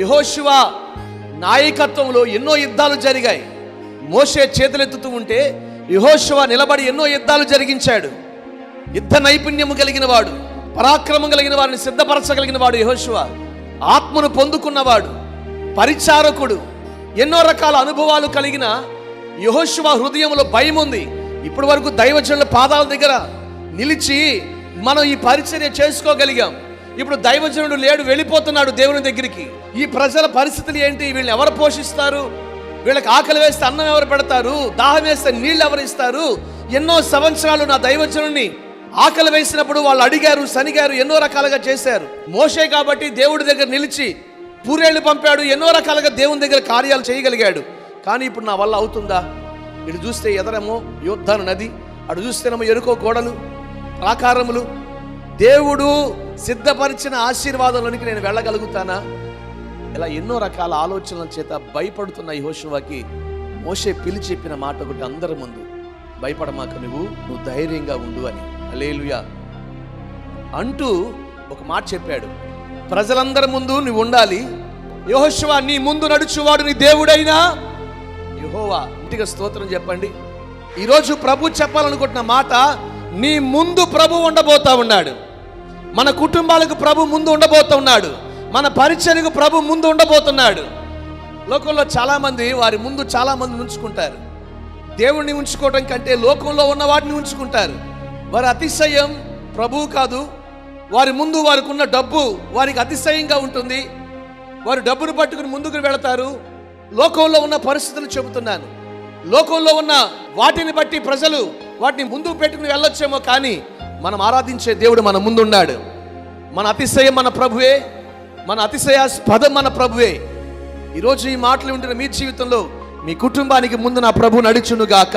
యహోశివ నాయకత్వంలో ఎన్నో యుద్ధాలు జరిగాయి. మోసే చేతులెత్తుతూ ఉంటే యహోశివ నిలబడి ఎన్నో యుద్ధాలు జరిగించాడు. యుద్ధ నైపుణ్యము కలిగిన వాడు పరాక్రమం కలిగిన వారిని సిద్ధపరచగలిగిన వాడు యహోశివ ఆత్మను పొందుకున్నవాడు పరిచారకుడు. ఎన్నో రకాల అనుభవాలు కలిగిన యహోశివ హృదయంలో భయం ఉంది. ఇప్పటి వరకు దైవజనుల పాదాల దగ్గర నిలిచి మనం ఈ పరిచర్య చేసుకోగలిగాం. ఇప్పుడు దైవజనుడు లేడు వెళ్ళిపోతున్నాడు దేవుని దగ్గరికి. ఈ ప్రజల పరిస్థితులు ఏంటి? వీళ్ళని ఎవరు పోషిస్తారు? వీళ్ళకి ఆకలి వేస్తే అన్నం ఎవరు పెడతారు? దాహం వేస్తే నీళ్ళు ఎవరు ఇస్తారు? ఎన్నో సంవత్సరాలు నా దైవజనుడిని ఆకలి వేసినప్పుడు వాళ్ళు అడిగారు సనిగారు ఎన్నో రకాలుగా చేశారు. మోసే కాబట్టి దేవుడి దగ్గర నిలిచి పూరేళ్ళు పంపాడు ఎన్నో రకాలుగా దేవుని దగ్గర కార్యాలు చేయగలిగాడు. కానీ ఇప్పుడు నా వల్ల అవుతుందా? ఇటు చూస్తే ఎదరేమో యోద్ధాను నది అటు చూస్తేనేమో ఎరుకో గోడలు ప్రాకారములు. దేవుడు సిద్ధపరిచిన ఆశీర్వాదంలోనికి నేను వెళ్ళగలుగుతానా? ఇలా ఎన్నో రకాల ఆలోచనల చేత భయపడుతున్న యెహోషువకి మోషే పిలిచి చెప్పిన మాట ఒకటి అందరి ముందు. భయపడమాక నువ్వు నువ్వు ధైర్యంగా ఉండు అని. అలేలుయా అంటూ ఒక మాట చెప్పాడు. ప్రజలందరి ముందు నువ్వు ఉండాలి. యెహోషువ నీ ముందు నడుచువాడు నీ దేవుడైనా? యహోవా ఇంటికి స్తోత్రం చెప్పండి. ఈరోజు ప్రభు చెప్పాలనుకుంటున్న మాట నీ ముందు ప్రభు ఉండబోతా ఉన్నాడు. మన కుటుంబాలకు ప్రభు ముందు ఉండబోతున్నాడు. మన పరిచయకు ప్రభు ముందు ఉండబోతున్నాడు. లోకంలో చాలామంది వారి ముందు చాలామంది ఉంచుకుంటారు దేవుణ్ణి ఉంచుకోవడం కంటే లోకంలో ఉన్న వాటిని ఉంచుకుంటారు. వారి అతిశయం ప్రభువు కాదు. వారి ముందు వారికి ఉన్న డబ్బు వారికి అతిశయంగా ఉంటుంది. వారు డబ్బును పట్టుకుని ముందుకు వెళతారు. లోకంలో ఉన్న పరిస్థితులు చెబుతున్నాను. లోకంలో ఉన్న వాటిని బట్టి ప్రజలు వాటిని ముందుకు పెట్టుకుని వెళ్ళొచ్చేమో కానీ మనం ఆరాధించే దేవుడు మన ముందున్నాడు. మన అతిశయం మన ప్రభువే మన అతిశయాస్పదం మన ప్రభువే. ఈరోజు ఈ మాటలు ఉంటున్న మీ జీవితంలో మీ కుటుంబానికి ముందు నా ప్రభు నడుచునుగాక